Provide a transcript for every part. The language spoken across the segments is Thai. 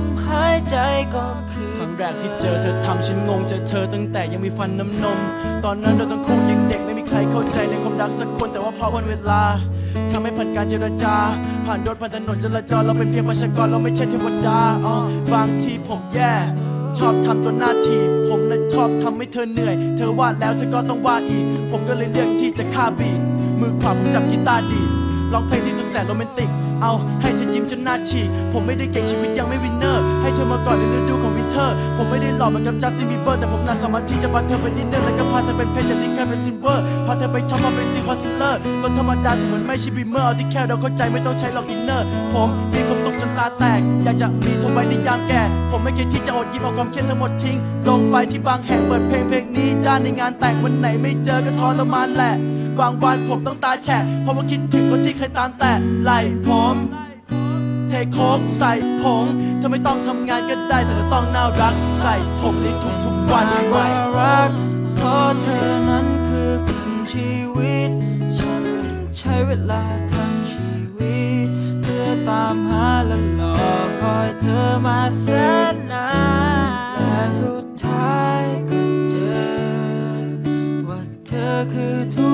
มหายใจก็คือครั้งแรกที่เจอเธอทำฉันงงเจอเธอตั้งแต่ยังมีฟันน้ำนม ตอนนั้นเราต้องคงยังเด็กไม่มีใครเข้าใจในความรักสักคนแต่ว่าพอวันเวลาทำให้ผ่านการเจรจา ผ่านรถผ่านถนนจราจรเราเป็นเพียงประชากรเราไม่ใช่เทวดาอ๋อบางทีผมแย่ ชอบทำตัวหน้าที่ ผมน่ะชอบทำให้เธอเหนื่อย เธอว่าแล้วเธอก็ต้องว่าอีก ผมก็เลยเลือกที่จะฆ่าบีทมือขวาผมจับกีตาร์ดีร้องเพลงที่สุดแสนโรแมนติก เอาให้เธอ จนหน้าฉีกผมไม่ได้เก่งชีวิตยังไม่วินเนอร์ ให้เธอมาก่อนในฤดูของวินเทอร์ ผมไม่ได้หล่อเหมือนกับจัสตินบีเบอร์แต่ผมน่าสามารถที่จะพาเธอไปดินเนอร์แล้วก็พาเธอเป็นเพชรจากที่เคยเป็นซิลเวอร์พาเธอไปช็อปมาเป็นซีคอนซิลเลอร์รถธรรมดาถึงมันไม่ใช่บีเมอร์เอาที่แค่เราเข้าใจไม่ต้องใช้หลอกอินเนอร์ ผมมีความสุขจนตาแตก อยากจะมีเธอไว้ในยามแก่ ผมไม่เคยที่จะอดยิ้มเอาความเครียดทั้งหมดทิ้ง ลงไปที่บางแห่งเปิดเพลงเพลงนี้ด้านในงานแต่งวันไหนไม่เจอก็ทรมานแหละบางวันผมต้องตาแฉะเพราะว่าคิดถึงคนที่เคยตามแต่ไหลผม เทโคกใส่ผงเธอไม่ต้องทำงานก็ได้แต่เธอต้องน่ารักใส่ผมในทุกๆวันว่ารักเพราะเธอนั้นคือครึ่งชีวิต ฉันใช้เวลาทั้งชีวิต เพื่อตามหาและรอคอยเธอมาแสนนานและสุดท้ายก็เจอ ว่าเธอคือทุก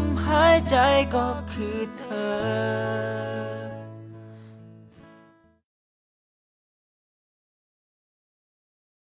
มหายใจก็คือเธอ